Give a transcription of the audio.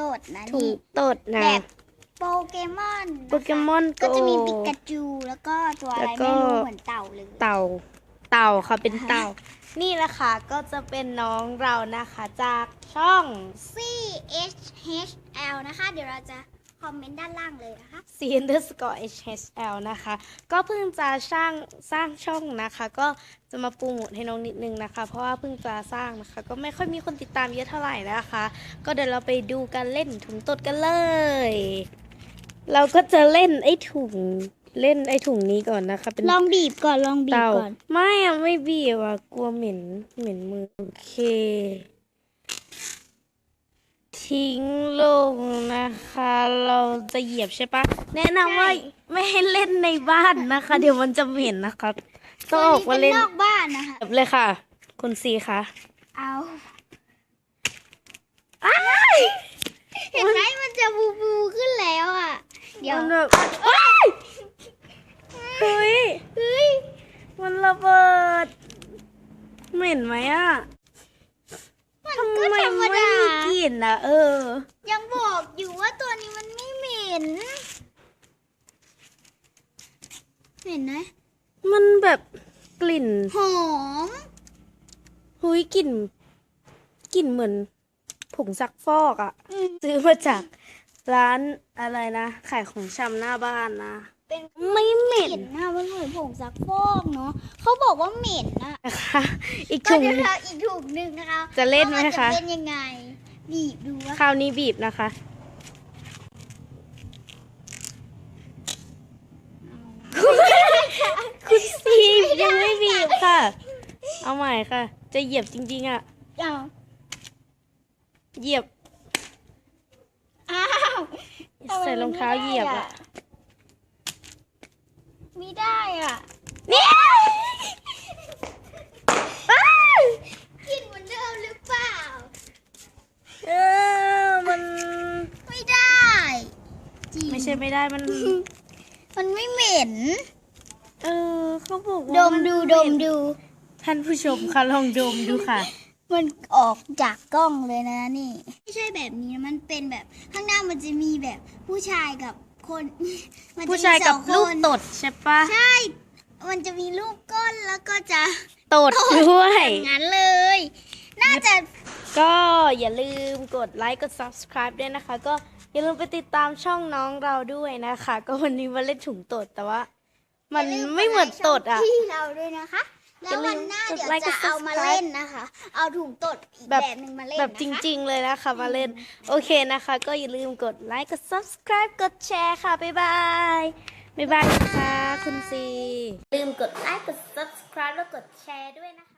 ตดนะ แบบโปเกมอนนะคะโปเกมอนก็จะมี Go ปิกาจูแล้วก็ตัวอะไรแล้วก็ ไม่รู้เหมือนเต่าเลยเต่า เต่าค่ะเป็นเต่า นี่แหละค่ะก็จะเป็นน้องเรานะคะ จากช่อง C H H L นะคะ เดี๋ยวเราจะ คอมเมนต์ด้านล่างเลยนะคะ c underscore hhl นะคะ ก็เพิ่งจะสร้างสร้างช่องนะคะ ก็จะมาโปรโมทให้น้องนิดนึงนะคะ เพราะว่าเพิ่งจะสร้างนะคะ ก็ไม่ค่อยมีคนติดตามเยอะเท่าไหร่นะคะ ก็เดี๋ยวเราไปดูการเล่นถุงตดกันเลย เราก็จะเล่นไอ้ถุงเล่นไอ้ถุงนี้ก่อนนะคะ เป็นลองบีบก่อนลองบีบเต่าก่อน ไม่อะไม่บีบอะกลัวเหม็นเหม็นมือโอเค ทิ้งลงนะคะ เราจะเหยียบใช่ปะแนะนำว่าไม่ให้เล่นในบ้านนะคะ เดี๋ยวมันจะเหม็นนะครับต้องออกมาเล่นนอกบ้านนะคะแบบเลยค่ะ คุณซีคะเอาเห็นไหมมันจะบูบูขึ้นแล้วอะ เดี๋ยวมันแบบเฮ้ยเฮ้ยเฮ้ยมันระเบิด เหม็นไหมอะ มันทำก็ไมธรรมไม่ดา มีกลิ่นอะเออ ยังบอกอยู่ว่าตัวนี้มันไม่เหม็น เห็นไหมมันแบบกลิ่นหอม หุยกลิ่นกลิ่นเหมือนผงซักฟอกอะซื้อมาจาก ร้านอะไรนะขายของชำหน้าบ้านนะ เป็นไม่เหม็นเหม็นนะมันเหมือนผงซักฟอกเนาะเขาบอกว่าเหม็นนะนะคะ อีกก็ถุง เดี๋ยวเราอีกถุงหนึ่งนะคะจะเล่นไหมว่าคะจะเป็นยังไงบีบดูว่าคราวนี้บีบนะคะ คุณซีบยังไม่บีบค่ะ เอาใหม่ค่ะ จะเหยียบจริงๆอะเอาเหยียบ อ้าวทำไมใส่รองเท้าเหยียบอะไม่ได้อะเนี่ยกินเหมือนเดิมหรือเปล่า เออมันไม่ได้จริงไม่ใช่ไม่ได้มัน มันไม่เหม็น เออเขาบอกว่าดมนดูดเหมนดู ท่านผู้ชมคะลองดมดูค่ะ มันออกจากกล้องเลยนะนี่ ไม่ใช่แบบนี้นะมันเป็นแบบข้างหน้ามันจะมีแบบผู้ชายกับคนมันจะมีผู้ชายกับสองลูกคนตดใช่ปะใช่ มันจะมีลูกก้นแล้วก็จะตดด้วย อย่างนั้นเลย น่าจะก็อย่าลืมกดไลค์กด subscribe ด้วยนะคะ ก็อย่าลืมไปติดตามช่องน้องเราด้วยนะคะ ก็วันนี้มาเล่นถุงตดแต่ว่า มันอย่าลืไม่เหมือนตดอะกไลค์ช่งพี่เราด้วยนะคะ แล้อย่าวลืวันมหน้ากดเดี๋ยวไลค์กจะดเอามา subscribe เล่นนะคะ เอาถุงตดอีกแบบแบบหนึ่งมาเล่นแบบนะคะจริง ๆ เลยนะคะมาเล่น โอเคนะคะ ก็อย่าลืมกดไลค์กด subscribe กดแชร์ค่ะ บ๊ายบาย บ๊ายบายนะคะคุณซีอย่าลืมกดไลค์กด subscribe แล้วกดแชร์ด้วยนะคะ